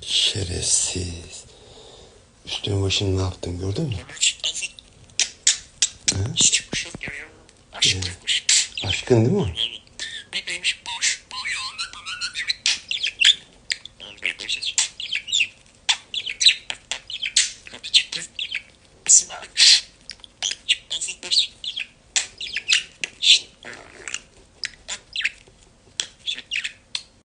Şerefsiz. Üstün başını ne yaptın gördün mü? Ha? aşık hmm. çıkmış. Aşkın değil mi? Bebeğmiş boş. Boyu